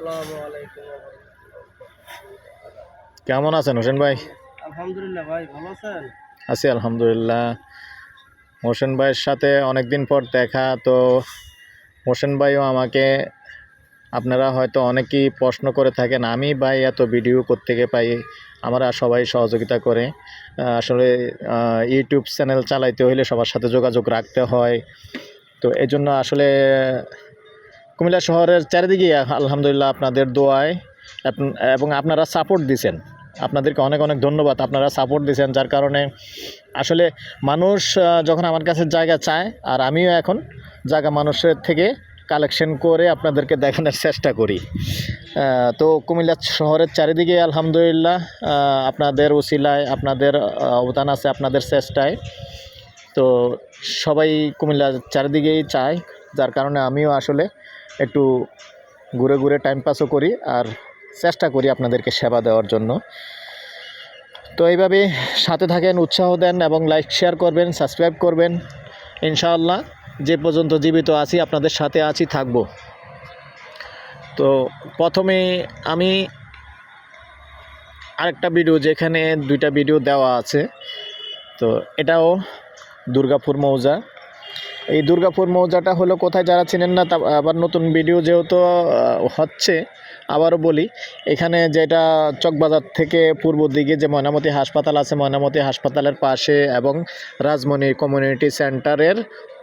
আসসালামু আলাইকুম কেমন আছেন হোসেন ভাই? আলহামদুলিল্লাহ ভাই ভালো আছেন? আছি আলহামদুলিল্লাহ। হোসেন ভাইয়ের সাথে অনেক দিন পর দেখা তো হোসেন ভাইও আমাকে আপনারা হয়তো অনেকেই প্রশ্ন করে থাকেন আমি ভাই এত ভিডিও থেকে পাই? আমরা সবাই সহযোগিতা করে আসলে ইউটিউব চ্যানেল চালাইতে হইলে সবার সাথে যোগাযোগ রাখতে হয়। তো এই জন্য আসলে কুমিল্লা শহরের চারিদিকে, আলহামদুলিল্লাহ আপনাদের দোয়ায় এবং আপনারা সাপোর্ট দিছেন। আপনাদেরকে অনেক অনেক ধন্যবাদ, আপনারা সাপোর্ট দিয়েছেন যার কারণে আসলে মানুষ যখন আমার কাছে জায়গা চায়, আর আমিও এখন জায়গা মানুষের থেকে কালেকশন করে আপনাদেরকে দেখানোর চেষ্টা করি। তো কুমিল্লা শহরের চারিদিকে আলহামদুলিল্লাহ আপনাদের উসিলায়, আপনাদের অবদান আছে আপনাদের চেষ্টায়। তো সবাই কুমিল্লার চারিদিকেই চায়, যার কারণে আমিও আসলে একটু ঘুরে ঘুরে টাইম পাসও করি আর চেষ্টা করি আপনাদেরকে সেবা দেওয়ার জন্য। তো এইভাবে সাথে থাকেন, উৎসাহ দেন এবং লাইক শেয়ার করবেন সাবস্ক্রাইব করবেন। ইনশাআল্লাহ যে পর্যন্ত জীবিত আছি, আপনাদের সাথে আছি, থাকব। তো প্রথমে আমি আরেকটা ভিডিও যেখানে দুইটা ভিডিও দেওয়া আছে। তো এটাও দুর্গাপুর মৌজা। এই দুর্গাপুর মৌজাটা হলো, কোথায় যারা চিনেন না, তা আবার নতুন ভিডিও যেহেতু হচ্ছে, আবারও বলি, এখানে যেটা চকবাজার থেকে পূর্ব দিকে যে ময়নামতি হাসপাতাল আছে, ময়নামতি হাসপাতালের পাশে এবং রাজমণি কমিউনিটি সেন্টারের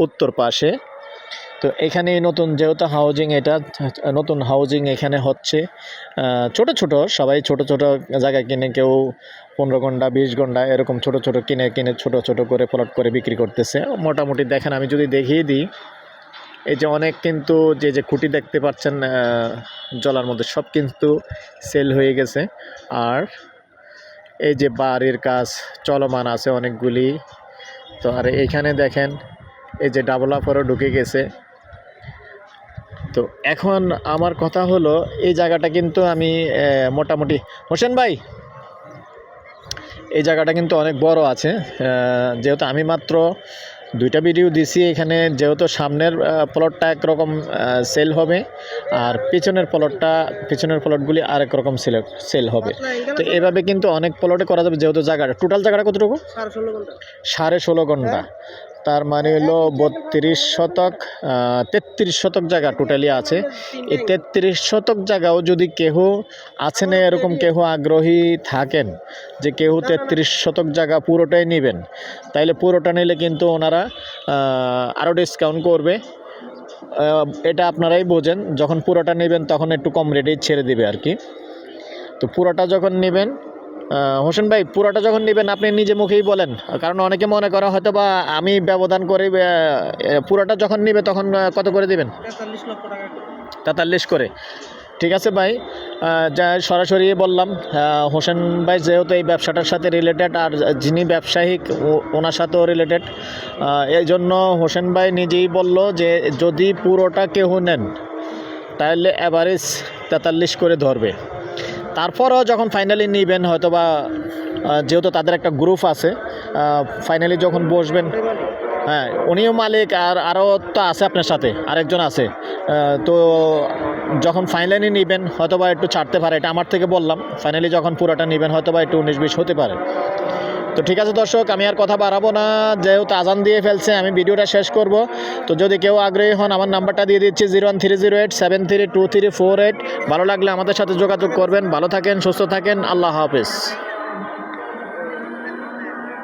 উত্তর পাশে তো এখানে নতুন যেহেতু হাউজিং এটা, নতুন হাউজিং এখানে হচ্ছে ছোট ছোট, সবাই ছোট ছোট জায়গা কিনে কেউ পনেরো ঘণ্টা, বিশ ঘণ্টা এরকম ছোট ছোট কিনে কিনে ছোট ছোট করে প্লট করে বিক্রি করতেছে। মোটামুটি দেখেন, আমি যদি দেখিয়ে দিই, এই যে অনেক কিন্তু যে যে খুঁটি দেখতে পাচ্ছেন জলার মধ্যে সব কিন্তু সেল হয়ে গেছে। আর এই যে বাড়ির কাজ চলমান আছে অনেকগুলি। তো আর এইখানে দেখেন, এই যে ডাবল আপরও ঢুকে গেছে। তো এখন আমার কথা হলো এই জায়গাটা কিন্তু আমি মোটামুটি হোসেন ভাই এই জায়গাটা কিন্তু অনেক বড় আছে। যেহেতু আমি মাত্র দুইটা ভিডিও দিছি এখানে যেহেতু সামনের প্লটটা একরকম সেল হবে আর পিছনের প্লটটা পিছনের প্লটগুলি আরেক রকম সেল সেল হবে। তো এভাবে কিন্তু অনেক প্লটে করা যাবে যেহেতু জায়গাটা টোটাল জায়গাটা কতটুকু? সাড়ে ষোলো ঘণ্টা। সাড়ে ষোলো ঘণ্টা। তার মানে হলো বত্রিশ শতক তেত্রিশ শতক জায়গা টোটালি আছে। এই তেত্রিশ শতক জায়গাও যদি কেহ আছেন এরকম কেহ আগ্রহী থাকেন যে কেহ তেত্রিশ শতক জায়গা পুরোটাই নেবেন, তাইলে পুরোটা নিলে কিন্তু ওনারা আরও ডিসকাউন্ট করবে। এটা আপনারাই বোঝেন, যখন পুরোটা নেবেন তখন একটু কম রেটেই ছেড়ে দিবে আর কি। তো পুরোটা যখন নেবেন হোসেন ভাই পুরোটা যখন নেবেন আপনি নিজে মুখেই বলেন। কারণ অনেকে মনে করে হয়তো বা আমি ব্যবধান করে পুরোটা যখন নেবে তখন কত করে দেবেন? তেতাল্লিশ করে। ঠিক আছে ভাই যা সরাসরি বললাম হোসেন ভাই যেহেতু এই ব্যবসাটার সাথে রিলেটেড আর যিনি ব্যবসায়িক ও- ওনার সাথেও রিলেটেড এই জন্য হোসেন ভাই নিজেই বলল যে যদি পুরোটা কেউ নেন তাহলে অ্যাভারেজ তেতাল্লিশ করে ধরবে। তারপরও যখন ফাইনালি নিবেন হয়তো বা যেহেতু তাদের একটা গ্রুপ আছে ফাইনালি যখন বসবেন হ্যাঁ উনিও মালিক আর আরও তো আছে আপনার সাথে, আরেকজন আছে। তো যখন ফাইনালি নেবেন হয়তো বা একটু ছাড়তে পারে, এটা আমার থেকে বললাম ফাইনালি যখন পুরোটা নেবেন হয়তো বা একটু উনিশ বিশ হতে পারে। তো ঠিক আছে দর্শক, আমি আর কথা বাড়াবো না। যেহেতু আজান দিয়ে ফেলছে, আমি ভিডিওটা শেষ করব। তো যদি কেউ আগ্রহী হন, আমার নাম্বারটা দিয়ে দিচ্ছি zero one three zero eight seven three two three four eight. ভালো লাগলে আমাদের সাথে যোগাযোগ করবেন। ভালো থাকেন, সুস্থ থাকেন। আল্লাহ হাফেজ।